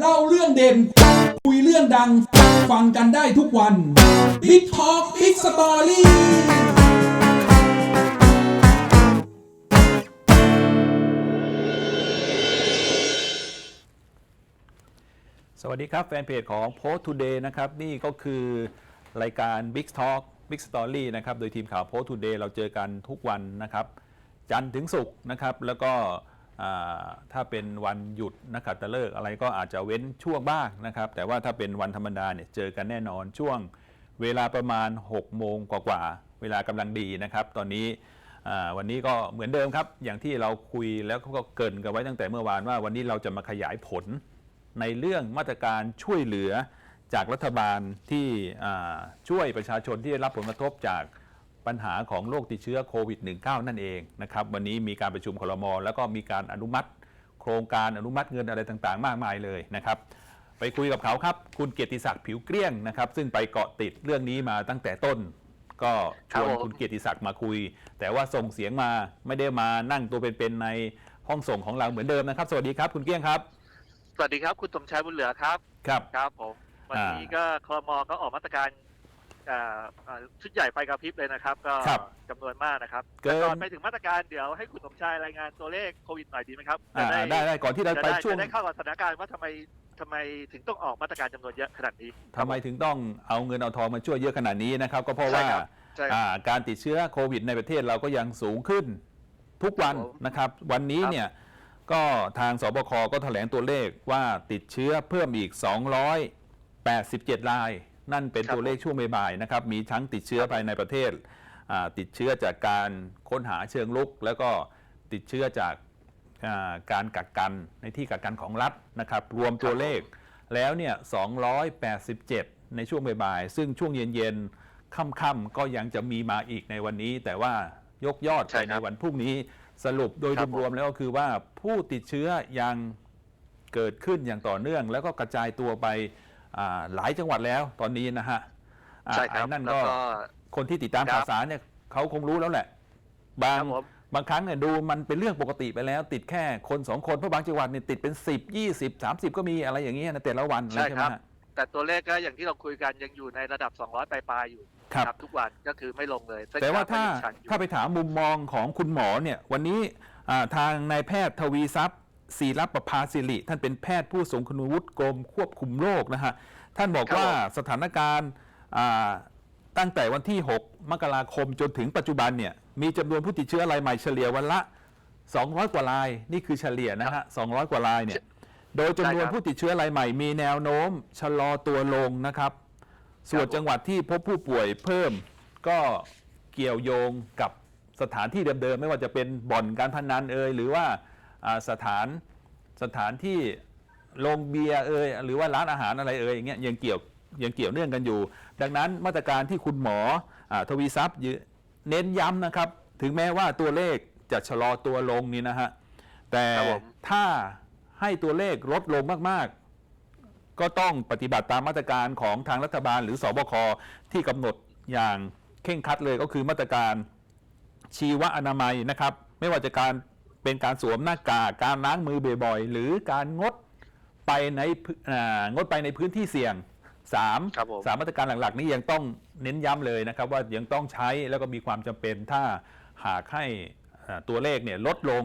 เล่าเรื่องเด่น คุยเรื่องดัง ฟังกันได้ทุกวัน Big Talk Big Story สวัสดีครับ แฟนเพจของ Post Today นะครับ นี่ก็คือรายการ Big Talk Big Story นะครับ โดยทีมข่าว Post Today เราเจอกันทุกวันนะครับ จันทร์ถึงศุกร์นะครับ แล้วก็ ถ้าเป็นวันหยุดนักขัตฤกษ์อะไรก็อาจจะเว้นช่วงบ้างนะครับ แต่ว่าถ้าเป็นวันธรรมดาเนี่ยเจอกันแน่นอนช่วงเวลาประมาณ 6 โมงกว่าๆเวลากำลังดีนะครับ ตอนนี้วันนี้ก็เหมือนเดิมครับ อย่างที่เราคุยแล้วก็เกินกันไว้ตั้งแต่เมื่อวานว่าวันนี้เราจะมาขยายผลในเรื่องมาตรการช่วยเหลือจากรัฐบาลที่ช่วยประชาชนที่ได้รับผลกระทบจาก ปัญหาของโรคติดเชื้อโควิด -19 นั่นเองนะครับวันนี้มีการประชุมครมแล้วก็มีการอนุมัติ โครงการอนุมัติเงินอะไรต่างๆ มากมายเลยนะครับไปคุยกับเขาครับ คุณเกียรติศักดิ์ผิวเกลี้ยงนะครับซึ่งไปเกาะติดเรื่องนี้มาตั้งแต่ต้น ก็ชวนครับผมคุณเกียรติศักดิ์มาคุย แต่ว่าส่งเสียงมาไม่ได้มานั่งตัวเป็นๆในห้องส่งของเราเหมือนเดิมนะครับ สวัสดีครับ คุณเกลี้ยงครับ สวัสดีครับ คุณสมชายบุญเหลือครับ ครับ ครับผม วันอ่านี้ก็ครมก็ออกมาตรการอ่าอ่า ชุดใหญ่ไฟกระพริบเลยนะครับ ก็ครับจำนวนมากนะครับเกิน แต่ก่อนไปถึงมาตรการเดี๋ยวให้คุณสมชายรายงานตัวเลขโควิดหน่อยดีไหมครับอ่าจะได้ได้ก่อนที่เราจะไปได้ช่วงจะได้เข้ากับสถานการณ์ว่าทำไมทำไมถึงต้องออกมาตรการจำนวนเยอะขนาดนี้ ทำไมถึงต้องเอาเงินเอาทองมาช่วยเยอะขนาดนี้นะครับ ก็เพราะใช่ว่าครับ ใช่ครับอ่าการติดเชื้อโควิดในประเทศเราก็ยังสูงขึ้นทุกวันครับผมนะครับ วันนี้ครับ เนี่ยก็ทางสบคก็แถลงตัวเลขว่าติดเชื้อเพิ่มอีก 287 ราย นั่นเป็นตัวเลขช่วงบ่ายๆนะครับ มีทั้งติดเชื้อภายในประเทศอ่าติดเชื้อจากการค้นหาเชิงลุก แล้วก็ติดเชื้อจากอ่าการกักกันในที่กักกันของรัฐนะครับ รวมตัวเลขแล้วเนี่ย 287 ในช่วงบ่ายๆ ซึ่งช่วงเย็นๆ ค่ำๆ ก็ยังจะมีมาอีกในวันนี้ แต่ว่ายกยอดใช่ไปคในรับวันพรุ่งนี้ สรุปโดยครับรวมๆ แล้วก็คือว่าผู้ติดเชื้อยังเกิดขึ้นอย่างต่อเนื่อง แล้วก็กระจายตัวไปอ่า หลายจังหวัดแล้วตอนนี้นะฮะอ่าใช่ครับไอ้นั่นแล้วก็ก็คนที่ติดตามครับข่าวสารเนี่ยเขาคงรู้แล้วแหละ บาคงรับผมบางครั้งเนี่ยดูมันเป็นเรื่องปกติไปแล้ว ติดแค่คนสองคนเพราะบางจังหวัดเนี่ยติดเป็น10 20 30ก็มีอะไรอย่างเงี้ยนะแต่ละวันอะไรใช่ใช่ไหคมรับฮะแต่ตัวเลขก็อย่างที่เราคุยกันยังอยู่ในระดับ 200ปลายๆอยู่ครับนะทุกวันก็คือไม่ลงเลยเส้นแต่ว่าถ้ากรฟก็ยังชันอยู่ถ้าไปถามมุมมองของคุณหมอเนี่ยวันนี้อ่าทางนายแพทย์ทวีทรัพย์ ศิรประภาสิริ ท่านเป็นแพทย์ผู้ทรงคุณวุฒิกรมควบคุมโรคนะฮะ ท่านบอกครับว่าผมสถานการณ์อ่าตั้งแต่วันที่ 6 มกราคมจนถึงปัจจุบันเนี่ยมีจำนวนผู้ติดเชื้อรายใหม่เฉลี่ยวันละ 200 กว่าราย นี่คือเฉลี่ยนะฮะ 200 กว่ารายเนี่ย โดยจำนวนใช่ครับผู้ติดเชื้อรายใหม่มีแนวโน้มชะลอตัวลงนะครับ ส่วนผมจังหวัดที่พบผู้ป่วยเพิ่มก็เกี่ยวโยงกับสถานที่เดิมๆไม่ว่าจะเป็นบ่อนการพนันเอ่ยหรือว่าอ่า สถานสถานที่โรงเบียร์เอ่ยหรือว่าร้านอาหารอะไรเอ่ยอย่างเงี้ยยังเกี่ยวยังเกี่ยวเนื่องกันอยู่ ดังนั้นมาตรการที่คุณหมออาทวีทรัพย์ยืเน้นย้ำนะครับ ถึงแม้ว่าตัวเลขจะชะลอตัวลงนี่นะฮะแต่ครับผมถ้าให้ตัวเลขลดลงมากๆ ก็ต้องปฏิบัติตามมาตรการของทางรัฐบาล หรือสบคที่กำหนดอย่างเข่งครัดเลยก็คือมาตรการชีวอนามัยนะครับ ไม่ว่าจะการ เป็นการสวมหน้ากากการล้างมือบ่อยๆ หรือการงดไปในพื้นอ่างดไปในพื้นที่เสี่ยงสามครับผมสามมาตรการหลักๆ นี้ยังต้องเน้นย้ำเลยนะครับ ว่ายังต้องใช้แล้วก็มีความจำเป็นถ้าหากให้อ่าตัวเลขเนี่ยลดลง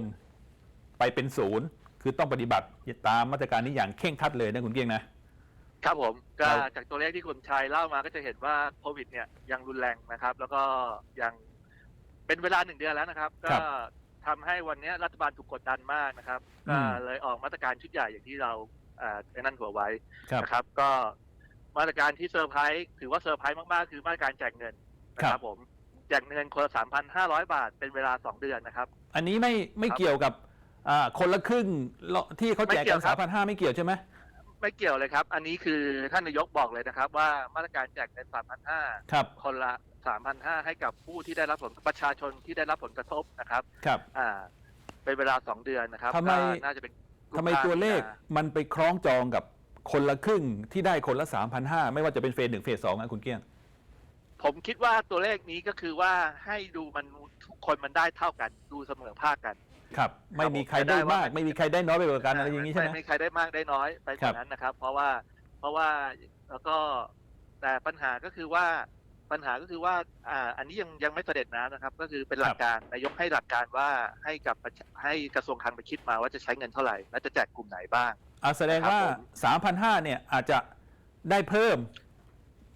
ไปเป็นศูนย์คือต้องปฏิบัติตามมาตรการนี้อย่างเข่งครัดเลยนะคุณเกียงนะ ครับผมก็ครับ จากตัวเลขที่คุณชัยเล่ามาก็จะเห็นว่าโควิดเนี่ยยังรุนแรงนะครับ แล้วก็ยังเป็นเวลาหนึ่งเดือนแล้วนะครับ ก็ ทำให้วันนี้รัฐบาลถูกกดดันมากนะครับ ก็เลยออกมาตรการชุดใหญ่อย่างที่เราอ่าไอ้นั่นหัวไว้ครับนะครับ ก็มาตรการที่เซอร์ไพรส์ถือว่าเซอร์ไพรส์มากๆ คือมาตรการแจกเงินนะคครัรับบผมแจกเงินคนละสามพันห้าร้อยบาทเป็นเวลาสองเดือนนะครับ อันนี้ไม่ไม่ครับเกี่ยวกับอ่าคนละครึ่งที่เขาแจกไม่เกี่กัยนวครัสามบพันห้าไม่เกี่ยวใช่ไหมไม่เกี่ยวเลยครับ อันนี้คือท่านนายกบอกเลยนะครับ ว่ามาตรการแจกเงินสามพันห้าครับคนละ 3,500 ให้กับผู้ที่ได้รับผลประชาชนที่ได้รับผลกระทบนะครับครับ อ่า เป็นเวลา 2 เดือนนะครับทำไม ก็น่าจะเป็นกุทำไมภาตัวเลขมีนามันไปคล้องจองกับคนละครึ่งที่ได้คนละ 3,500 ไม่ว่าจะเป็นเฟสหนึ่งเฟสสองนะคุณเกี้ยง ผมคิดว่าตัวเลขนี้ก็คือว่าให้ดูมันทุกคนมันได้เท่ากัน ดูเสมอภาคกัน ครับ ไม่มีใครได้มาก ไม่มีใครได้น้อยไปกว่ากันอะไรอย่างนี้ใช่ไหม ไม่มีใครได้มากได้น้อยไปกครัว่าบ นั้นนะครับ เพราะว่าเพราะว่าแล้วก็แต่ปัญหาก็คือว่า ปัญหาก็คือว่าอ่าอันนี้ยังยังไม่เสด็จน้ำนะครับ ก็คือเป็นหลักการนายกให้หลักการว่าให้กับประชาให้กระทรวงคลังไปคิดมาว่าจะใช้เงินเท่าไหร่ และจะแจกกลุ่มไหนบ้าง อะแสดงว่าครับผม3,500เนี่ยอาจจะได้เพิ่ม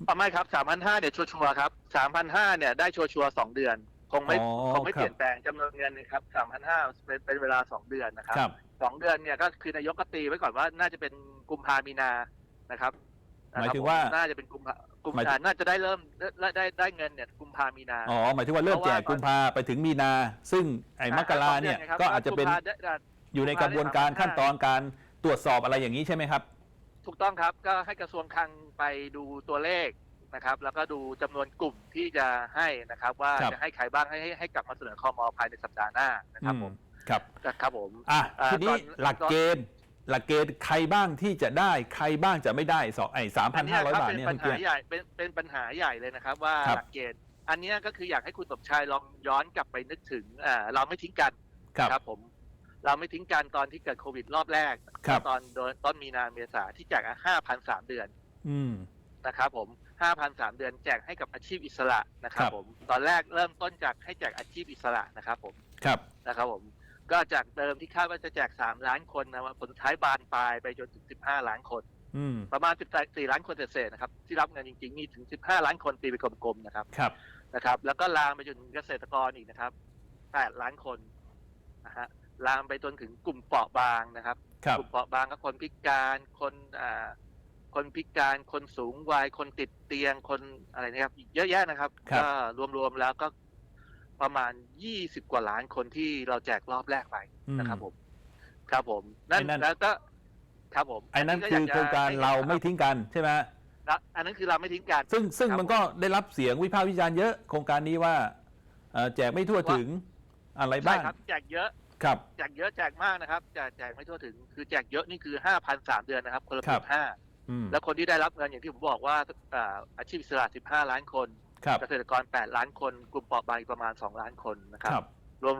อะไม่ครับสามพันห้าเนี่ยชัวร์ๆครับสามพันห้าเนี่ยได้ชัวร์ๆสองเดือน คงไม่อ๋อคงไม่ครับ เปลี่ยนแปลงจำนวนเงินนะครับสามพันห้าเป็นเป็นเวลาสองเดือนนะครับ ครับ สองเดือนเนี่ยก็คือนายกก็ตีไว้ก่อนว่าน่าจะเป็นกุมภามีนานะครับหมายถึงว่านะครับผน่าจะเป็นกุมภา กุมหมายถึภางน่าจะได้เริ่มได้ได้ได้เงินเนี่ยกุมภามีนา อ๋อหมายถึงว่าเริ่มแจกเพราะว่ากุมภาไปถึงมีนา ซึ่งไอ้มกราเนี่ยสองดืไงครับก็อาจจะเป็นกุมภได้ได้ อยู่ในกระบวนการกุมภาได้ขั้นตอนการตรวจสอบอะไรอย่างนี้ใช่ไหมครับ ถูกต้องครับก็ให้กระทรวงคลังไปดูตัวเลขนะครับ แล้วก็ดูจำนวนกลุ่มที่จะให้นะครับ ว่าครับ จะให้ใครบ้างให้ให้ให้กลับมาเสนอคอมอภายในสัปดาห์หน้านะครับผมครับนะครับผม อะอ่าทีนี้ตอน หลักเกณฑ์ หลักเกณฑ์ใครบ้างที่จะได้ใครบ้างจะไม่ได้สองไอ้สามพัอันนเนี้ห้ายร้อยครับบาทเป็นเนี่ยปัคุญณหาเกียรติใหญ่เป็นเป็นปัญหาใหญ่เลยนะครับว่าครับหลักเกณฑ์อันเนี้ยก็คืออยากให้คุณสมชายลองย้อนกลับไปนึกถึงอ่าเราไม่ทิ้งกันครับครับผม เราไม่ทิ้งกันตอนที่เกิดโควิดรอบแรกครับตอนโดนต้นมีนาเมษาที่แจกห้าพันสามเดือนอืมนะครับผมห้าพันสามเดือนแจกให้กับอาชีพอิสระนะครับครับผมตอนแรกเริ่มต้นจากให้แจกอาชีพอิสระนะครับผมครับนะครับผม ก็จากเดิมที่คาดว่าจะแจกสามล้านคนนะว่าผลสุดท้ายบานปลายไปจนถึงสิบห้าล้านคน อืม ประมาณสิบสี่ล้านคนเศษๆนะครับ ที่รับเงินจริงๆ มีถึงสิบห้าล้านคนตีไปกลมๆนะครับครับ นะครับ แล้วก็ลามไปจนถึงเกษตรกรอีกนะครับแปดล้านคนนะฮะลามไปจนถึงกลุ่มเปราะบางนะครับ ครับ กลุ่มเปราะบางก็คนพิการคนอ่าคนพิการคนสูงวัยคนติดเตียงคนอะไรนะครับอีกเยอะแยะนะครับ ครับ ก็รวมๆแล้วก็ ประมาณยี่สิบกว่าล้านคนที่เราแจกรอบแรกไปอืมนะครับผม ครับผมนั่นไอ้นั่นแล้วก็ครับผมไอ้นั่นก็คือยกจะโครงการให้เราไม่ทิ้งกันใช่ไหมนะอันนั้นคือเราไม่ทิ้งกัน ซึ่งซึ่งครับมันก็ได้รับเสียงวิพากษ์วิจารณ์เยอะโครงการนี้ว่าเอ่อแจกไม่ทั่วถึงอะไรใช่บ้างครับแจกเยอะครับแจกเยอะแจกมากนะครับแจกแจกไม่ทั่วถึง คือแจกเยอะนี่คือห้าพันสามเดือนนะครับ คนละครัพับนห้าอืมแล้วคนที่ได้รับเงินอย่างที่ผมบอกว่าอ่าอาชีพอิสระสิบห้าล้านคนครับ เกษตรกรแปดล้านคน กลุ่มเปราะบางอีกประมาณสองล้านคนนะครัครับ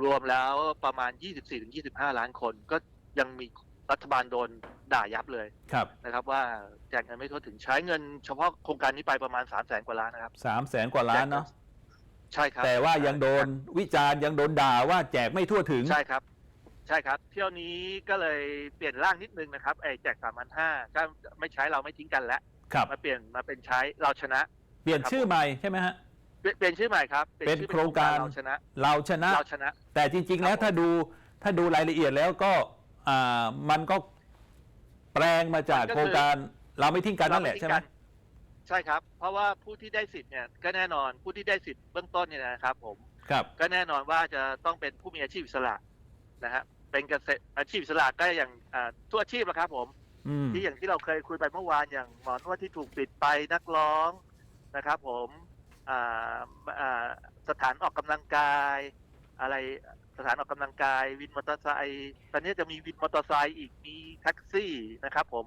รวมๆแล้วประมาณยี่สิบสี่ถึงยี่สิบห้าล้านคน ก็ยังมีรัฐบาลโดนด่ายับเลยครับนะครับ ว่าแจกเงินไม่ทั่วถึงใช้เงินเฉพาะโครงการนี้ไปประมาณสามแสนกว่าล้านนะครับสามแสนกว่าล้านเนาะใช่ครับ แต่ว่ายังโดนวิจารณ์ยังโดนด่าว่าแจกไม่ทั่วถึงใช่ครับใช่ครับ เที่ยวนี้ก็เลยเปลี่ยนร่างนิดนึงนะครับไอ้แจกสามพันห้าก็ไม่ใช้เราไม่ทิ้งกันแล้วครับมาเปลี่ยนมาเป็นใช้เราชนะ เปลี่ยนชื่อใหม่ใช่ไหมฮะ เปลี่ยนเปลี่ยนชื่อใหม่ครับลี่ยเป็นชื่อโครงการ เราชนะ เราชนะ เราชนะ แต่จริง ๆ แล้วครับผมถ้าดูถ้าดูรายละเอียดแล้วก็อ่ามันก็แปลงมาจากมันก็คือ โครงการเราไม่ทิ้งกันนั่นแหละเราใช่ไหมทิ้งใช่ครับ เพราะว่าผู้ที่ได้สิทธิ์เนี่ยก็แน่นอนผู้ที่ได้สิทธิ์เบื้องต้นเนี่ยนะครับผม ครับ ก็แน่นอนว่าจะต้องเป็นผู้มีอาชีพอิสระนะฮะเป็นเกษตรอาชีพอิสระก็อย่างอ่าทุกอาชีพแหละครับผม อืม ที่อย่างที่เราเคยคุยไปเมื่อวานอย่างหมอนวดที่ถูกปิดไปนักร้อง นะครับผมอ่าอ่าสถานออกกำลังกาย อะไรสถานออกกำลังกาย วินมอเตอร์ไซค์ตอนนี้จะมีวินมอเตอร์ไซค์อีกมีแท็กซี่นะครับ ผม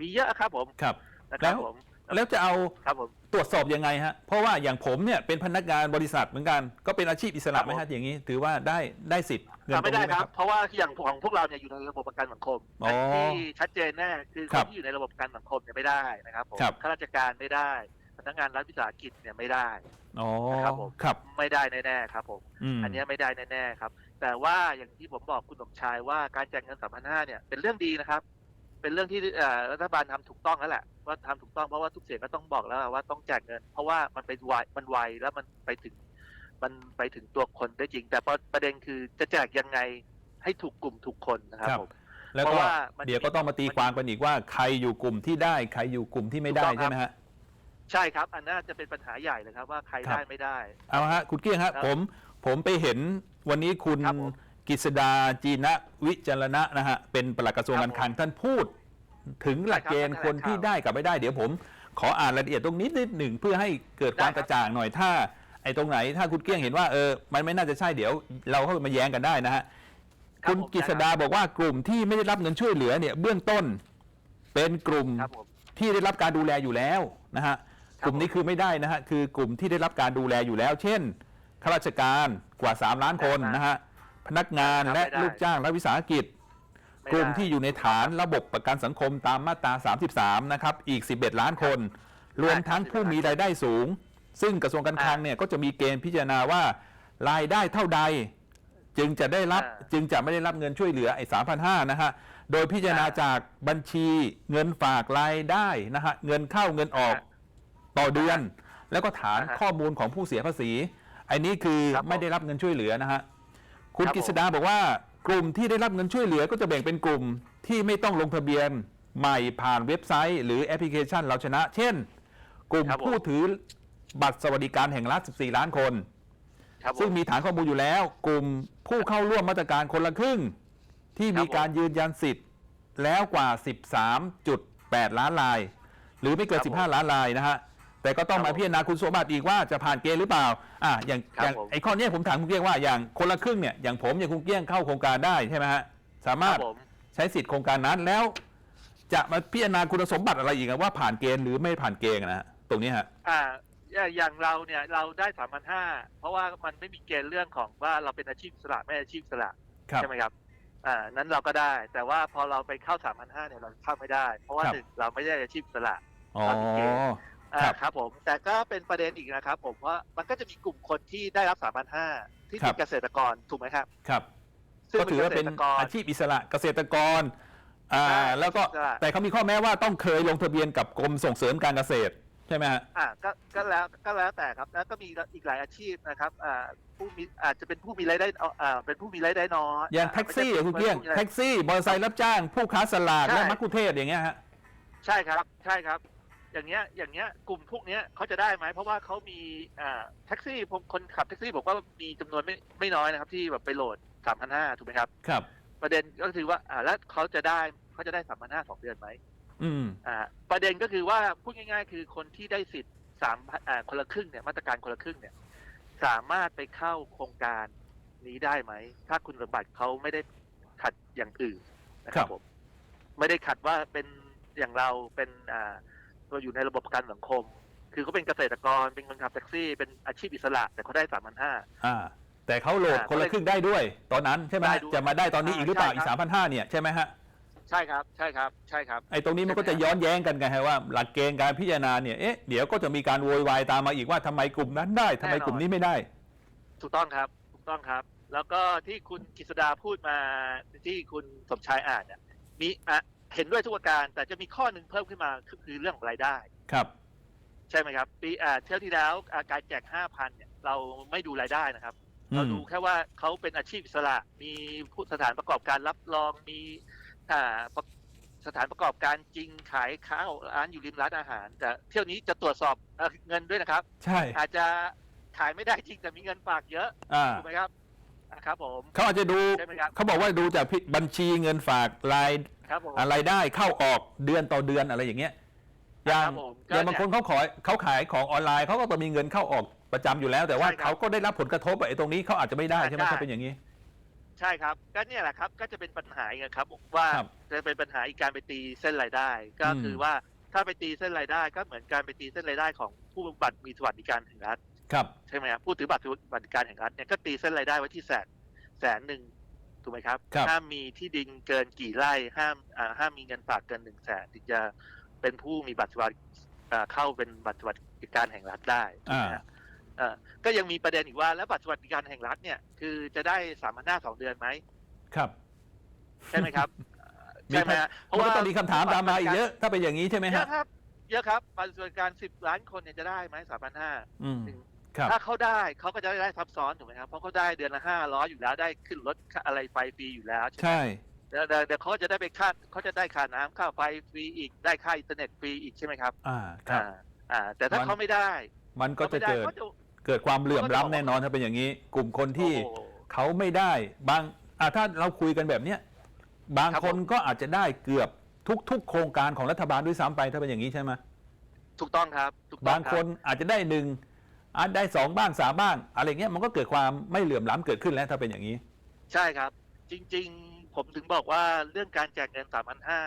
มีเยอะครับผมครับนะครับแล้วผมแล้วจะเอาครับผมตรวจสอบยังไงฮะ เพราะว่าอย่างผมเนี่ยเป็นพนักงานบริษัทเหมือนกัน ก็เป็นอาชีพอิสระไหมครัฮะบผมอย่างนี้ ถือว่าได้ได้สิทธิ์เงินอ่าตรไม่งได้นี้ไหมคครัรับบเพราะว่าอย่างของพวกเราเนี่ยอยู่ในระบบประกันสังคมอ๋ออันที่ชัดเจนแน่คือคครับนที่อยู่ในระบบประกันสังคมเนี่ยไม่ได้นะครับผมครับข้าราชการไม่ได้พ นักงานรัฐวิสาหกิจเนี่ยไม่ได้อ๋อครับผมครับไม่ได้แน่ๆครับผมมอันเนี้ยไม่ได้แน่ๆครับ แต่ว่าอย่างที่ผมบอกคุณสมชายว่าการแจกเงินสามพันห้าเนี่ยเป็นเรื่องดีนะครับ เป็นเรื่องที่เอ่อรัฐบาลทำถูกต้องแล้วแหละว่าทำถูกต้องเพราะว่าทุกเสียงก็ต้องบอกแล้วว่าต้องแจกเงิน เพราะว่ามันเป็นไวมันไวแล้วมันไปถึง มันไปถึงตัวคนได้จริง แต่ประเด็นคือจะแจกยังไงให้ถูกกลุ่มถูกคนนะครับครับผมแล้วเพก็ราะว่ามันเดี๋ยวก็ต้องมาตีความกันอีกว่าใครอยู่กลุ่มที่ได้ใครอยู่กลุ่มที่ไม่ได้ถูกต้องครับใช่ไหมฮะ ใช่ครับ อันน่าจะเป็นปัญหาใหญ่เลยครับว่าใครครับได้ไม่ได้ เอาฮะคุณเกี้ยงฮะครับผมผมไปเห็นวันนี้คุณครับผมกฤษดาจีนะวิจารณะนะฮะเป็นปลัดกระทรวงครับการคลังท่านพูด ถึงหลักเกณฑ์ใช่ครับคนที่ได้กับไม่ได้ เดี๋ยวผม ขออ่านรายละเอียดตรงนี้นิดหนึ่งเพื่อให้เกิดความได้ครับกระจ่างหน่อยถ้า ไอ้ตรงไหนถ้าคุณเกี้ยงเห็นว่าเออมันไม่น่าจะใช่เดี๋ยว เราเข้ามาแย้งกันได้นะฮะครับคุณผมกฤษดาบอกว่ากลุ่มที่ไม่ได้รับเงินช่วยเหลือเนี่ยเบื้องต้น เป็นกลุ่ม ครับผม ที่ได้รับการดูแลอยู่แล้วนะฮะครับ กลุ่มนี้คือไม่ได้นะฮะคือกลุ่มที่ได้รับการดูแลอยู่แล้ว เช่นข้าราชการกว่า 3 ล้านคนครับนะฮะพนักงานครับและไม่ได้ลูกจ้างและวิสาหกิจไม่กลุ่มได้ที่อยู่ในฐานระบบประกันสังคมตามมาตรา 33 นะครับอีก 11 ล้านคน รวมทั้งผู้มีรายได้สูง ซึ่งกระทรวงการคลังเนี่ยก็จะมีเกณฑ์พิจารณาว่ารายได้เท่าใด จึงจะได้รับอ่าจึงจะไม่ได้รับเงินช่วยเหลือไอ้3,500นะฮะโดยพิจารณาอ่าจากบัญชีเงินฝากรายได้นะฮะเงินเข้าเงินออกอ่ ต่อเดือน แล้วก็ฐานอ่าฮะข้อมูลของผู้เสียภาษีไอ้นี้คือครับผม ไม่ได้รับเงินช่วยเหลือนะฮะคุณครับผมกฤษดาบอกว่ากลุ่มที่ได้รับเงินช่วยเหลือก็จะแบ่งเป็นกลุ่มที่ไม่ต้องลงทะเบียนใหม่ผ่านเว็บไซต์ หรือแอปพลิเคชันเราชนะ เช่น กลุ่มครับผม ผู้ถือบัตรสวัสดิการแห่งรัฐ 14 ล้านคน ครับผซึ่งมีฐานข้อมูลอยู่แล้ว กลุ่มผู้เข้าร่วมมาตรการคนละครึ่ง ที่มีครับผมการยืนยันสิทธิ์แล้วกว่า 13.8 ล้านราย หรือไม่เกิน ครับผม 15 ล้านรายนะฮะ แต่ก็ต้องครับมาผมพิจารณาคุณสมบัติอีกว่าจะผ่านเกณฑ์หรือเปล่าอะอย่างครับอย่างผม ไอ้ข้อเนี้ยผมถามคุณเกี้ยงว่าอย่างคนละครึ่งเนี่ยอย่างผมอย่างคุณเกี้ยงเข้าโครงการได้ใช่ไหมฮะสาคมารรัถบผมใช้สิทธิ์โครงการนั้นแล้ว จะมาพิจารณาคุณสมบัติอะไรอีกอะว่าผ่านเกณฑ์หรือไม่ผ่านเกณฑ์อะนะฮะตรงนี้ฮะอ่าอย่างเราเนี่ยเราได้สามพันห้าเพราะว่ามันไม่มีเกณฑ์เรื่องของว่าเราเป็นอาชีพอิสระไม่อาชีพอิสระ ครับ ใช่ไหมครับ อ่า นั้นเราก็ได้ แต่ว่าพอเราไปเข้าสามพันห้าเนี่ย เราเข้าไม่ได้ เพราะว่าครับ หนึ่งเราไม่ได้อาชีพอิสระ อ๋ออ่า ครับ ครับผมแต่ก็เป็นประเด็นอีกนะครับ ผมว่ามันก็จะมีกลุ่มคนที่ได้รับสามพันห้าที่ครัเป็นบเกษตรกรถูกไหมครับ ครับ ซึ่งก็ถือว่าเป็นกษตรกรอาชีพอิสระเกษตรกรอ่าใช่แล้วก็อิสระ แต่เขามีข้อแม้ว่าต้องเคยลงทะเบียนกับกรมส่งเสริมการเกษตรใช่ไหมฮะ อ่าก็ก็แล้วก็แล้วแต่ครับแล้วก็มีอีกหลายอาชีพนะครับอ่าผู้มีอาจจะเป็นผู้มีรายได้เอาอ่าเป็นผู้มีรายได้น้อยอย่างแท็กซี่อะคุณเกี้ยง แท็กซี่มอเตอร์ไซค์รับจ้าง ผู้ค้าสลากใช่และมักคุเทศก์อย่างเงี้ยฮะ ใช่ครับ ใช่ครับ อย่างเงี้ยอย่างเงี้ยกลุ่มพวกเนี้ยเขาจะได้ไหมเพราะว่าเขามีอ่าแท็กซี่ผมคนขับแท็กซี่บอกว่ามีจำนวนไม่ไม่น้อยนะครับ ที่แบบไปโหลดสามพันห้าถูกไหมครับ ครับ ประเด็นก็คือว่าอ่าแล้วเขาจะได้เขาจะได้สามพันห้าสองเดือนไหมอืมอ่า ประเด็นก็คือว่าพูดง่าย ๆ คือคนที่ได้สิทธิ์สามอ่าคนละครึ่งเนี่ยมาตรการคนละครึ่งเนี่ย สามารถไปเข้าโครงการนี้ได้ไหม ถ้าคุณสมบัติเขาไม่ได้ขัดอย่างอื่นนะคครัรับบผมไม่ได้ขัดว่าเป็นอย่างเราเป็นอ่า เราอยู่ในระบบประกันสังคม คือเขาเป็นเกษตรกรเป็นคนขับแท็กซี่เป็นอาชีพอิสระ แต่เขาได้สามพันห้า อ่า แต่เขาโหลดอ่าคนละครึ่งได้ด้วย ตอนนั้นใช่ไหมได้ฮะด้วยจะมาได้ตอนนี้อีกหรือเปล่าใช่อีกครัสามบพันห้าเนี่ยใช่ไหมฮะใช่ครับ ใช่ครับ ใช่ครับ ไอ้ตรงนี้มันก็จะย้อนแย้งกันไงฮะว่าหลักเกณฑ์การพิจารณาเนี่ยเอ๊ะเดี๋ยวก็จะมีการโวยวายตามมาอีกว่าทำไมกลุ่มนั้นได้ทำไมกลุ่มนี้ไม่ได้ ถูกต้องครับ ถูกต้องครับ แล้วก็ที่คุณกฤษดาพูดมาที่คุณสมชายอ่านเนี่ยมีอะ เห็นด้วยทุกประการ แต่จะมีข้อหนึ่งเพิ่มขึ้นมาคือคือเรื่องของรายได้ ครับ ใช่ไหมครับ ปีอ่าเที่ยวที่แล้วอ่าการแจกห้าพันเนี่ยเราไม่ดูรายได้นะครับอืเรามดูแค่ว่าเขาเป็นอาชีพอิสระ มีผู้สถานประกอบการรับรองมีอ่าประสถานประกอบการจริงขายข้าวร้านอยู่ริมร้านอาหาร แต่เที่ยวนี้จะตรวจสอบเอ่อเงินด้วยนะครับ ใช่ อาจจะขายไม่ได้จริงแต่มีเงินฝากเยอะอ่า ถูกไหมครับอ่าครับผม เขาอาจจะดู ใช่ไหมครับ เขาบอกว่าดูจากพิบัญชีเงินฝากราย ครับผม อะไรได้เข้าออกเดือนต่อเดือนอะไรอย่างเงี้ยอย่างครับผมอย่างบางคนเขาขอเขาขายของออนไลน์เขาก็ต้องมีเงินเข้าออกประจำอยู่แล้ว แต่ว่าใช่ครับเขาก็ได้รับผลกระทบอะไอ้ตรงนี้เขาอาจจะไม่ได้ใช่ไหมได้ถ้าเป็นอย่างนี้ ใช่ครับ ก็เนี่ยแหละครับก็จะเป็นปัญหาอีกครับว่าครับจะเป็นปัญหาอีกการไปตีเส้นรายได้ ก็คือมว่าถ้าไปตีเส้นรายได้ ก็เหมือนการไปตีเส้นรายได้ของผู้บัตรมีสวัสดิการแห่งรัฐ ครับ ใช่ไหมครับผู้ถือบัตรสวัสดิการแห่งรัฐเนี่ยก็ตีเส้นรายได้ไว้ที่แสนแสนหนึ่ง ถูกไหมครับครับห้ามมีที่ดินเกินกี่ไร่ห้ามอ่าห้ามมีเงินฝากเกินหนึ่งแสนถึงจะเป็นผู้มีบัตรสวัสดิอ่าเข้าเป็นบัตรสวัสดิการแห่งรัฐได้ถูกอ่าไหมฮะเอ่อก็ยังมีประเด็นอีกว่าแล้วบัตรสวัสดิการแห่งรัฐเนี่ยคือจะได้สามพันห้าสองเดือนไหมครับ ใช่ไหมครับมีใช่ไหมฮะมันก็ต้องมีคำถามตามมาอีกเยอะ ถ้าเป็นอย่างนี้ใช่ไหมเยฮะอะครับเยอะครับบัตรสวัสดิการสิบล้านคนเนี่ยจะได้ไหมสามพันห้าอืม ครับ ถ้าเขาได้เขาก็จะได้ซับซ้อนถูกไหมครับเพราะเขาได้เดือนละห้าร้อยอยู่แล้วได้ขึ้นรถอะไรไฟฟรีอยู่แล้วใช่ไหมใช่เดี๋ยวเดี๋ยวเดี๋ยวเขาจะได้ไปค่าเขาจะได้ค่าน้ำค่าไฟฟรีอีกได้ค่าอินเทอร์เน็ตฟรีอีกใช่ไหมครับอ่าครับ อ่าอ่า แต่ถ้ามัน เขาไม่ได้มันก็จะขาไม่ได้เกิดเขาจะเกิดความเหลื่อมเขาจะบอกล้ำแน่นอนถ้าเป็นอย่างนี้ กลุ่มคนที่โอ้โหเขาไม่ได้บางอะถ้าเราคุยกันแบบเนี้ยบางครับคนผมก็อาจจะได้เกือบทุก ๆ โครงการของรัฐบาลด้วยซ้ำไปถ้าเป็นอย่างนี้ใช่ไหมถูกต้องครับถูกต้องบางรับคนอาจจะได้หนึ่ง อาจได้สองบ้างสามบ้าง อะไรเงี้ยมันก็เกิดความไม่เหลื่อมล้ำเกิดขึ้นแล้วถ้าเป็นอย่างนี้ ใช่ครับ จริง ๆ ผมถึงบอกว่าเรื่องการแจกเงินสามพันห้า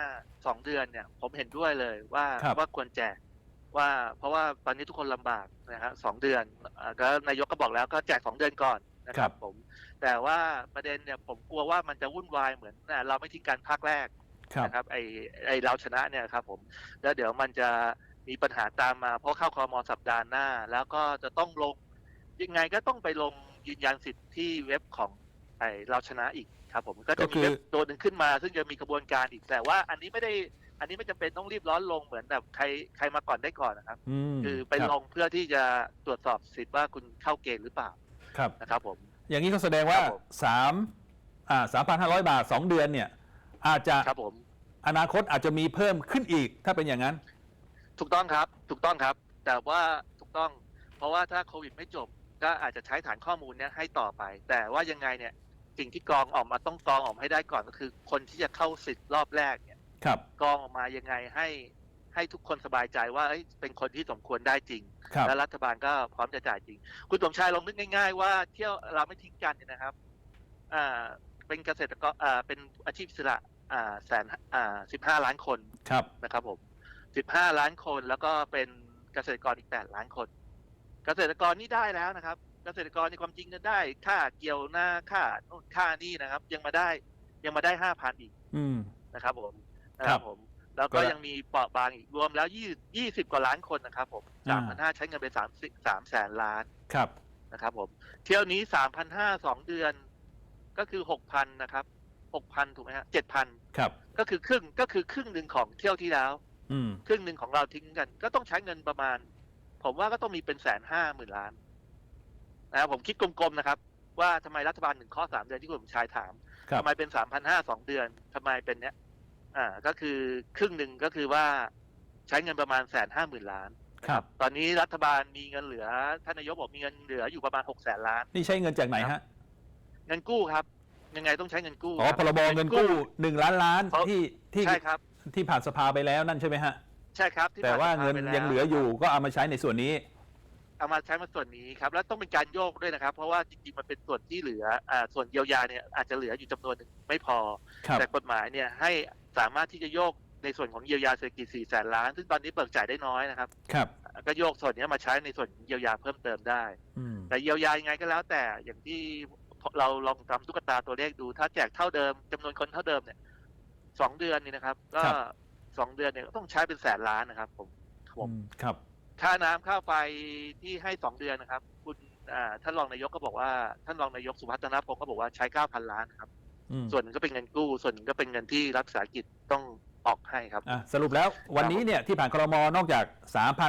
สองเดือนเนี่ย ผมเห็นด้วยเลยว่าครับว่าควรแจกว่าเพราะว่าตอนนี้ทุกคนลำบากนะฮะสองเดือนอ่าก็นายกก็บอกแล้วก็แจกสองเดือนก่อนนะคครัรับบผม แต่ว่าประเด็นเนี่ยผมกลัวว่ามันจะวุ่นวายเหมือนอ่าเราไม่ทิ้งกันภาคแรกครับนะครับไอไอเราชนะเนี่ยครับผมแล้วเดี๋ยวมันจะ มีปัญหาตามมา เพราะเข้าคอรมอสัปดาห์หน้า แล้วก็จะต้องลงยังไงก็ต้องไปลงยืนยันสิทธิ์ที่เว็บของไอเราชนะอีกครับ ผมก็ก็จะคืมีอเว็บตัวหนึ่งขึ้นมา ซึ่งจะมีกระบวนการอีกแต่ว่าอันนี้ไม่ได้อันนี้ไม่จำเป็นต้องรีบร้อนลงเหมือนแบบใครใครมาก่อนได้ก่อนนะครับอืมคือไปรับลงเพื่อที่จะตรวจสอบสิทธิ์ว่าคุณเข้าเกณฑ์หรือเปล่าครับนะครับผม อย่างนี้ก็แสดงว่าครับผมสามอ่าสามพันห้าร้อยบาทสองเดือนเนี่ย อาจจะครับผมอนาคตอาจจะมีเพิ่มขึ้นอีกถ้าเป็นอย่างนั้น ถูกต้องครับถูกต้องครับ แต่ว่าถูกต้อง เพราะว่าถ้าโควิดไม่จบ ก็อาจจะใช้ฐานข้อมูลเนี้ยให้ต่อไป แต่ว่ายังไงเนี่ยสิ่งที่กรองออกมาต้องกรองออกมาให้ได้ก่อนก็คือ คนที่จะเข้าสิทธิ์รอบแรกเนี่ยครับกรองออกมายังไงให้ให้ทุกคนสบายใจว่าเอ้ยเป็นคนที่สมควรได้จริง ครับและรัฐบาลก็พร้อมจะจ่ายจริง คุณสมชายลองนึกง่าย ๆ ว่าเที่ยวเราไม่ทิ้งกันเนี่ยนะครับอ่าเป็นเกษตรกรอ่าเป็นอาชีพอิสระอ่าแสนอ่าสิบห้าล้านคนครับนะครับผม 15 ล้านคนแล้วก็เป็นเกษตรกรอีก 8 ล้านคน เกษตรกรนี่ได้แล้วนะครับ เกษตรกรในความจริงเนี่ยได้ค่าเกี่ยวหน้าค่าโน่นค่านี่นะครับ ยังมาได้ยังมาได้5,000อีกอืมนะครับ ผมนะคครัรับบผม แล้วก็ก็ได้ยังมีเปราะบางอีกรวมแล้ว20 20กว่าล้านคนนะครับ ผมอ่า3,500ใช้เงินไป3 3แสนล้านครับนะครับ ผม เที่ยวนี้3,500สองเดือนก็คือ6,000นะครับ6,000ถูกไหมฮะ7,000ครับ ก็คือครึ่งก็คือครึ่งหนึ่งของเที่ยวที่แล้วอืม ครึ่งหนึ่งของเราทิ้งกัน ก็ต้องใช้เงินประมาณ ผมว่าก็ต้องมีเป็นแสนห้าหมื่นล้านนะครับผมคิดกลมๆนะครับ ว่าทำไมรัฐบาลหนึ่งข้อสามเดือนที่คุณสมชายถามครับทำไมเป็นสามพันห้าสองเดือนทำไมเป็นเนี้ย อ่า ก็คือครึ่งหนึ่งก็คือว่าใช้เงินประมาณแสนห้าหมื่นล้านครับ ตอนนี้รัฐบาลมีเงินเหลือท่านนายกบอกมีเงินเหลืออยู่ประมาณหกแสนล้าน นี่ใช้เงินจากไหนฮะ เงินกู้ครับ ยังไงต้องใช้เงินกู้อ๋อคพรบเงินกู้หนึ่งล้านล้านเพราะที่ที่ใช่ครับ ที่ผ่านสภาไปแล้วนั่นใช่ไหมฮะ ใช่ครับที่แต่ว่าผ่สภเงินไปแวยังเหลืออยู่ก็เอามาใช้ในส่วนนี้ เอามาใช้มาส่วนนี้ครับแล้วต้องเป็นการโยกด้วยนะครับ เพราะว่าจริงๆมันเป็นส่วนที่เหลืออ่าส่วนเยียวยาเนี่ยอาจจะเหลืออยู่จำนวนหนึ่งไม่พอ ครับแต่กฎหมายเนี่ยให้สามารถที่จะโยกในส่วนของเยียวยาเศรษฐกิจ4แสนล้าน ซึ่งตอนนี้เบิกจ่ายได้น้อยนะครับ ครับ ก็โยกส่วนนี้มาใช้ในส่วนเยียวยาเพิ่มเติมได้ อืม แต่เยียวยายังไงก็แล้วแต่อย่างที่เราลองทำตุ๊กตาตัวเลขดู ถ้าแจกเท่าเดิมจำนวนคนเท่าเดิมเนี่ย สองเดือนนี่นะครับ ก็สองเดือนเนี่ยก็ต้องใช้เป็นแสนล้านนะครับ ผมผมอืมครับ ค่าน้ำค่าไฟที่ให้สองเดือนนะครับ คุณอ่าท่านรองนายกก็บอกว่าท่านรองนายกสุพัฒนพงศ์ก็บอกว่าใช้เก้าพันล้านครับ อืมส่วนหนึ่งก็เป็นเงินกู้ ส่วนหนึ่งก็เป็นเงินที่รัฐวิสาหกิจต้องออกให้ครับ อะสรุปแล้ววันนี้เนี่ยที่ผ่านครมนอกจาก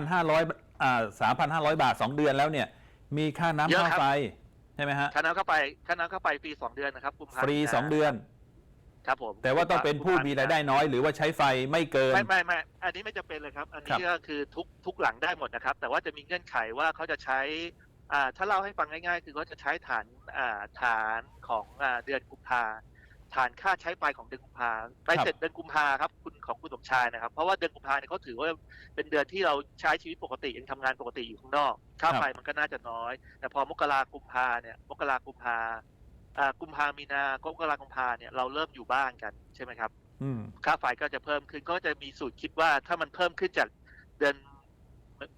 3,500อ่า3,500 บาท 2 เดือนแล้วเนี่ย มีค่าน้ำเยอะค่าครับ ไฟ ใช่ไหมฮะ ค่าน้ำค่าไฟค่าน้ำค่าไฟฟรีสองเดือนนะครับกุมภาฟรีมีนา2เดือน ครับผมแต่ว่าต้องเป็นผู้มีรายได้น้อย หรือว่าใช้ไฟไม่เกินไม่ไม่ไม่อันนี้ไม่จำเป็นเลยครับ อันครันี้บก็คือทุกทุกหลังได้หมดนะครับ แต่ว่าจะมีเงื่อนไขว่าเขาจะใช้อ่าถ้าเล่าให้ฟังง่าย ๆ คือเขาจะใช้ฐานอ่าฐานของอ่าเดือนกุมภาฐานค่าใช้ไฟของเดือนกุมภาไปเสร็จเดือนกุมภาครับคุณของคุณสมชายนะครับ เพราะว่าเดือนกุมภาเนี่ยเขาถือว่าเป็นเดือนที่เราใช้ชีวิตปกติยังทำงานปกติอยู่ข้างนอก ค่าไฟมันก็น่าจะน้อย แต่พอมกรากุมภาเนี่ยมกรากุมภา อ่ากุมภามีนามกรากุมภาเนี่ยเราเริ่มอยู่บ้านกันใช่ไหมครับ อืม ค่าไฟก็จะเพิ่มขึ้นก็จะมีสูตรคิดว่าถ้ามันเพิ่มขึ้นจากเดือน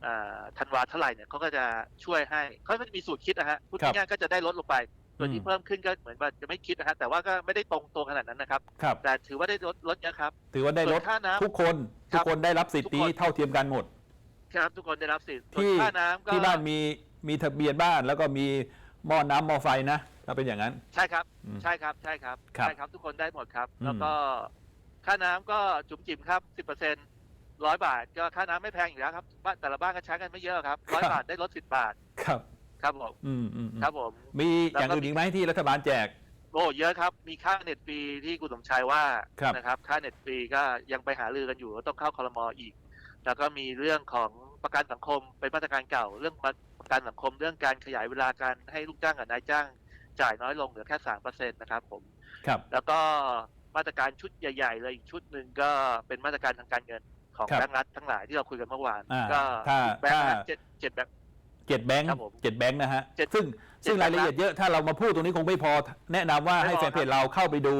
อ่าธันวาเท่าไหร่เนี่ยเขาก็จะช่วยให้เขาก็จะมีสูตรคิดนะฮะพูดครับ ง่ายๆก็จะได้ลดลงไป ส่วนอืที่มเพิ่มขึ้นก็เหมือนว่าจะไม่คิดนะฮะแต่ว่าก็ไม่ได้ตรงตัวขนาดนั้นนะครับ ครับ แต่ถือว่าได้ลดลดเยอะครับ ถือว่าได้ลดส่วนค่าน้ำทุกคนครัทุบกคนได้รับสิทธิ์ทุกคนนี้เท่าเทียมกันหมด ครับทุกคนได้รับสิทธิ์ส่วนที่ค่าน้ำก็ ที่บ้านมีมีทะเบียนบ้านแล้วก็มีหม้อน้ำหม้อไฟนะ ถ้าเป็นอย่างนั้น ใช่ครับ อืมใช่ครับ ใช่ครับ ครับใช่ครับ ทุกคนได้หมดครับ อืม แล้วก็ค่าน้ำก็จุ๋มจิ๋มครับสิบเปอร์เซ็นร้อยบาท ก็ค่าน้ำไม่แพงอยู่แล้วครับบ้านแต่ละบ้านก็ใช้กันไม่เยอะครับร้อยบาทได้ลดสิบบาทครับ ครับผมอืมอืมอืมครับผม มีแล้วก็อย่างอื่นอีกไหมที่รัฐบาลแจก โอ้เยอะครับ มีค่าเน็ตฟรีที่คุณสมชายว่าครับ นะครับ ค่าเน็ตฟรีก็ยังไปหารือกันอยู่ว่าต้องเข้าคอรมออีก แล้วก็มีเรื่องของประกันสังคมเป็นมาตรการเก่า เรื่องประกันสังคมเรื่องการขยายเวลาการให้ลูกจ้างกับนายจ้าง จ่ายน้อยลงเหลือแค่สามเปอร์เซ็นต์นะครับผมครับ แล้วก็มาตรการชุดใหญ่ๆเลยอีกชุดหนึ่งก็เป็นมาตรการทางการเงินของครับแบงก์รัฐทั้งหลายที่เราคุยกันเมื่อวาน อ่าก็ถ้าแบงก์รัฐถ้า เจ็ดเจ็ดแบงก์เจ็ดแบงค์ครับผมเจ็ดแบงค์นะฮะ เจ็ดซึ่งซึ่งเจ็ดรายละเอียดเยอะถ้าเรามาพูดตรงนี้คงไม่พอ แนะนำว่าไม่ให้พอแฟนเพจเราเข้าไปดู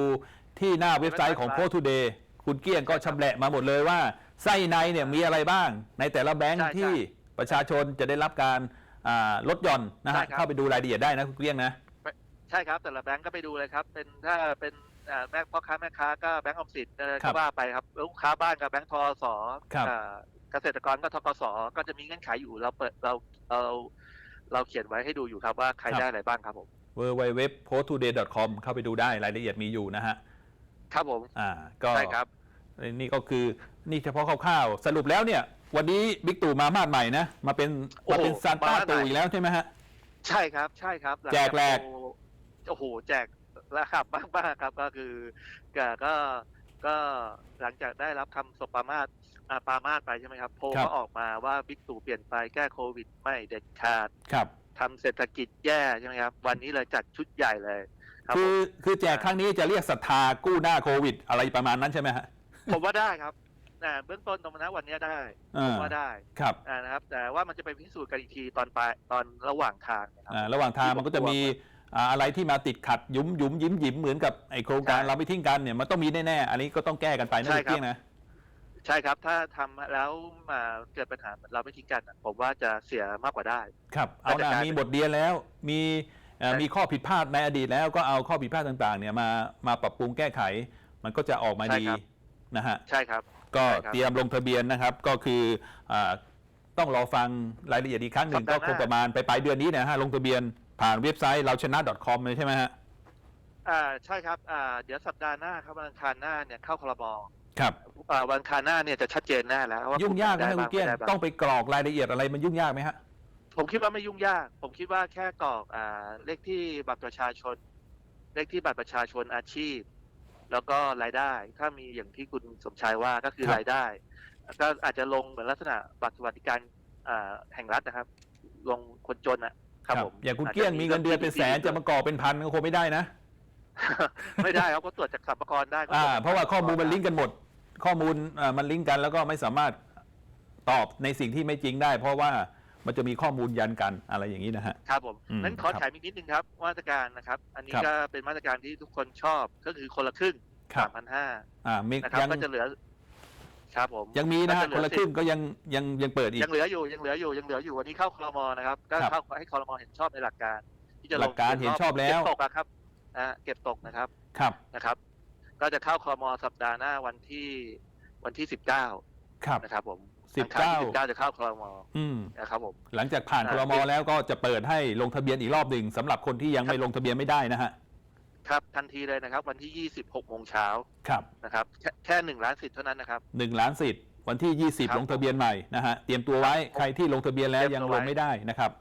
ที่หน้าเว็บไซต์ของเว็บโพไซต์ส t ูเดย์คุณเกี้ยงก็ชำแหละมาหมดเลยว่า ไส้ในเนี่ยมีอะไรบ้าง ในแต่ละแบงค์ใช่ที่ใช่ประชาชนจะได้รับการอ่าลดหย่อนนะใช่ฮะครับ เข้าไปดูรายละเอียดได้นะคุณเกี้ยงนะไป ใช่ครับแต่ละแบงก์ก็ไปดูเลยครับ เป็นถ้าเป็นอ่าแม่พ่อค้าแม่ค้าก็แบงก์ออมสินเออครัก็บว่าไปครับลูกค้าบ้านกับแบงก์ทอสครับอ่าเกษตรกรก็ทกสก็จะมีเงื่อนไขอยู่เราเปิดเราเราเราเขียนไว้ให้ดูอยู่ครับว่าใครได้อะไรบ้างครับผม w w w p o s t t o d a y c o m เข้าไปดูได้รายละเอียดมีอยู่นะฮะ ครับผม อ่า ก็ใช่ครับ นี่ก็คือนี่เฉพาะคร่าวๆ สรุปแล้วเนี่ย วันนี้บิ๊กตู่มามาดใหม่นะ มาเป็นโอ้มาโหเป็นซานต้ามามาดใหม่ตู่อีกแล้วใช่ไหมฮะ ใช่ครับ ใช่ครับหงแจกแหลก โอ้โอ้โหแจกระขับมากๆครับ ก็คือก็ก็ก็หลังจากได้รับคำสบประมาทอ่าปรามาสไปใช่ไหมครับโพลก็ออกมาว่าบิ๊กตู่เปลี่ยนไปแก้โควิดไม่เด็ดขาดครับทำเศรษฐกิจแย่ใช่ไหมครับ วันนี้เลยจัดชุดใหญ่เลยครับคือผมคือแจกครั้งนี้จะเรียกศรัทธากู้หน้าโควิด อะไรประมาณนั้นใช่ไหมฮะผมว่าได้ครับอ่าเบื้องต้นตรงนั้นวันนี้ได้อ่าผมว่าได้ครับอ่านะครับ แต่ว่ามันจะไปพิสูจน์กันอีกทีตอนปลายตอนระหว่างทางนะครัอ่าระหว่างทางมันก็จะมี อ่าอะไรที่มาติดขัดยุ้มยุ้มยิ้มยิ้มเหมือนกับไอโครงการใช่เราไม่ทิ้งกันเนี่ยมันต้องมีแน่ๆอันนี้ก็ต้องแก้กันไปนะใช่พี่ครับเกี้ยงนะใช่ครับถ้าทำแล้วมาเกิดปัญหาเราไม่ทิ้งกันอะผมว่าจะเสียมากกว่าได้ ครับ เอานะมีบทเรียนแล้วมีเอ่อใช่มีข้อผิดพลาดในอดีตแล้วก็เอาข้อผิดพลาดต่างๆ เนี่ยมามาปรับปรุงแก้ไข มันก็จะออกมาใช่ดีครับนะฮะใช่ครับ ก็ใช่ครับเตรียมลงทะเบียนนะครับก็คืออาต้องรอฟังรายละเอียดอีกครั้งหนึ่งสัก็ปดาห์หคน้างประมาณไปปลายเดือนนี้นะฮะลงทะเบียน ผ่านเว็บไซต์เราชนะ .com เลยใช่ไหมฮะอ่าใช่ครับอ่าเดี๋ยวสัปดาห์หน้าครับวันอังคารหน้าเนี่ยเข้าคลบครับอ่าวันอังคารหน้าเนี่ยจะชัดเจนแน่แล้วว่ายุ่งยากไหมได้ฮะคุบ้าณเกี้ยงไม่ได้บ้าต้องไปกรอกรายละเอียดอะไรมันยุ่งยากไหมฮะผมคิดว่าไม่ยุ่งยาก ผมคิดว่าแค่กรอกอ่าเลขที่บัตรประชาชน เลขที่บัตรประชาชนอาชีพ แล้วก็รายได้ ถ้ามีอย่างที่คุณสมชายว่าก็คือครับรายได้ ก็อาจจะลงเหมือนลักษณะบัตรสวัสดิการอ่าแห่งรัฐนะครับ ลงคนจนอะ ครับผมอย่างคุณเกี้ยงมีเงินเดือนเป็นแสนจะมากรอกเป็นพันก็คงไม่ได้นะ ไม่ได้ครับก็ตรวจจากสรรพากรได้ก็ตอ่ารวจจกเพราะว่าข้อมูลมันสรรพกลิงก์กันหมด ข้อมูลอ่ามันลิงก์กันแล้วก็ไม่สามารถตอบในสิ่งที่ไม่จริงได้ เพราะว่ามันจะมีข้อมูลยันกันอะไรอย่างนี้นะฮะครับผมอืมนั้นขอครับถามอีกนิดนึงครับมาตรการนะครับ อันนี้ครับก็เป็นมาตรการที่ทุกคนชอบก็คือคนละครึ่งครับสามพันห้าอ่ามีนะครับยังก็จะเหลือ ครับผมยังมีนะฮะก็จเหคนอละครึ่งก็ยังยังยังเปิดอีก ยังเหลืออยู่ยังเหลืออยู่ยังเหลืออยู่วันนี้เข้าคลมนะครับ ก็ครับเข้าให้คลมเห็นชอบในหลักการ ที่จะหลักการเห็นชอบแล้วเก็บตกอะครับนะเก็บตกนะครับครับนะครับ ก็จะเข้าคลมสัปดาห์หน้าวันที่วันที่สิบเก้าครับนะครับ ผมสิบอังครเก้าที่สิบเก้าจะเข้าคลมอืมนะครับผมหลังจากผ่านอ่าครมแล้วก็จะเปิดให้ลงทะเบียนอีกรอบหนึ่งสำหรับคนที่ยังไม่ลงทะเบียนไม่ได้นะฮะ ครับทันทีเลยนะครับ วันที่ยี่สิบหกโมงเช้าครับนะครับแค่แค่หนึ่งล้านสิทธิ์เท่านั้นนะครับ หนึ่งล้านสิทธิ์วันที่ ครั20บลงทะเบียนใหม่นะฮะเตรียมตัวไว้ครับใครที่ลงทะเบียนแล้วเตรียัยงมตัวลงไว้ไม่ได้นะครับ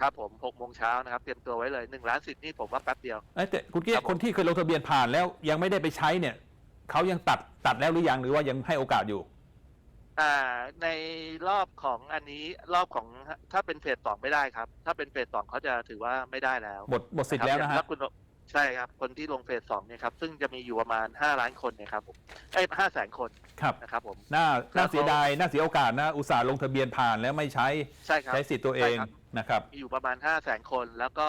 ครับผมหกโมงเช้านะครับเตรียมตัวไว้เลยหนึ่งล้านสิทธิ์นี่ผมว่าแป๊บเดียว เอ้ยแต่คุณเกียครรับติผม คนที่เคยลงทะเบียนผ่านแล้วยังไม่ได้ไปใช้เนี่ยเขายังตัดตัดแล้วหรือยังหรือว่ายังให้โอกาสอยู่ อ่าในรอบของอันนี้รอบของถ้าเป็นเฟสสองไม่ได้ครับ ถ้าเป็นเฟสสองเขาจะถือว่าไม่ได้แล้วหมดหมดสิทธิ์แล้วนะคฮะ รับคุณ ใช่ครับ คนที่ลงเฟสสองเนี่ยครับ ซึ่งจะมีอยู่ประมาณห้าล้านคนเนี่ยครับผมเอ้ห้าแสนคนครับนะครับผม น่าแล้น่าวก็เสียดายน่าเสียโอกาสนะอุตส่าห์ลงทะเบียนผ่านแล้วไม่ใช้ใช่ครับใช้สิทธิ์ตัวเองใช่ครับ นะครับ มีอยู่ประมาณห้าแสนคนแล้วก็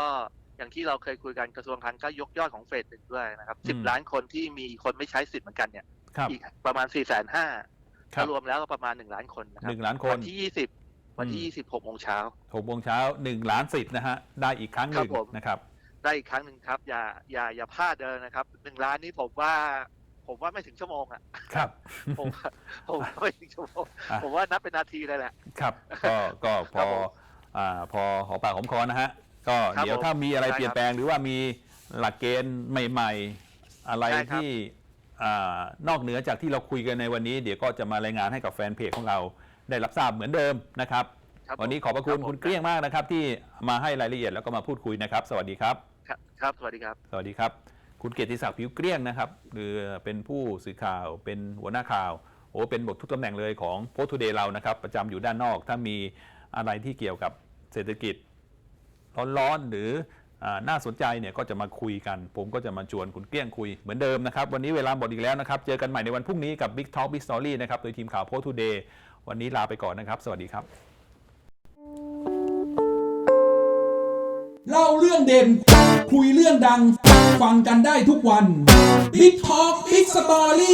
อย่างที่เราเคยคุยกันกระทรวงคลังก็ยกยอดของเฟสหนึ่งด้วยนะครับสิบอืมล้านคนที่มีคนไม่ใช้สิทธิ์เหมือนกันเนี่ยครับอีกประมาณสี่แสนห้าครับรวมแล้วก็ประมาณหนึ่งล้านคนนะครัหนึ่งล้านคนวันที่ยี่สิบวันที่อืมยี่สิบหกโมงเช้า หกโมงเช้าหนึ่งล้านสิทธิ์นะฮะได้อีกครั้งหนึ่งครับผม นะครับ ได้อีกครั้งหนึ่งครับ อย่าอย่าอย่าพลาดเลยนะครับหนึ่งล้านนี้ผมว่าผมว่าไม่ถึงชั่วโมงอะ ครับ ผมว่าผมว่าไม่ถึงชั่วโมงอะผมว่านับเป็นนาทีเลยแหละ ครับ ก็ก็พครัอบผมอ่าพอหอปากหอมคอนะฮะ ก็ครับเดี๋ยวผมถ้ามีอะไรได้ครับเปลี่ยนแปลงหรือว่ามีหลักเกณฑ์ใหม่ ๆ อะไรได้ครับที่อ่านอกเหนือจากที่เราคุยกันในวันนี้ เดี๋ยวก็จะมารายงานให้กับแฟนเพจของเราได้รับทราบเหมือนเดิมนะครับครับวันนี้ขอบพระคุณผมคุณเกลี้ยงมากนะครับ ที่มาให้รายละเอียดแล้วก็มาพูดคุยนะครับ สวัสดีครับ ครับครับ สวัสดีครับ สวัสดีครับ คุณเกียรติศักดิ์ผิวเกลี้ยงนะครับหรือเป็นผู้สื่อข่าวเป็นหัวหน้าข่าวโอ้เป็นหมดทุกตำแหน่งเลยของโพสต์ทูเดย์เรานะครับ ประจำอยู่ด้านนอก ถ้ามีอะไรที่เกี่ยวกับเศรษฐกิจ ร้อนๆหรืออาน่าสนใจเนี่ยก็จะมาคุยกัน ผมก็จะมาชวนคุณเกลี้ยงคุยเหมือนเดิมนะครับ วันนี้เวลาหมดอีกแล้วนะครับ เจอกันใหม่ในวันพรุ่งนี้กับ Big Talk Big Story นะครับ โดยทีมข่าวโพสต์ทูเดย์วันนี้ลาไปก่อนนะครับ สวัสดีครับ เล่าเรื่องเด่น คุยเรื่องดัง ฟังกันได้ทุกวัน Big Talk Big Story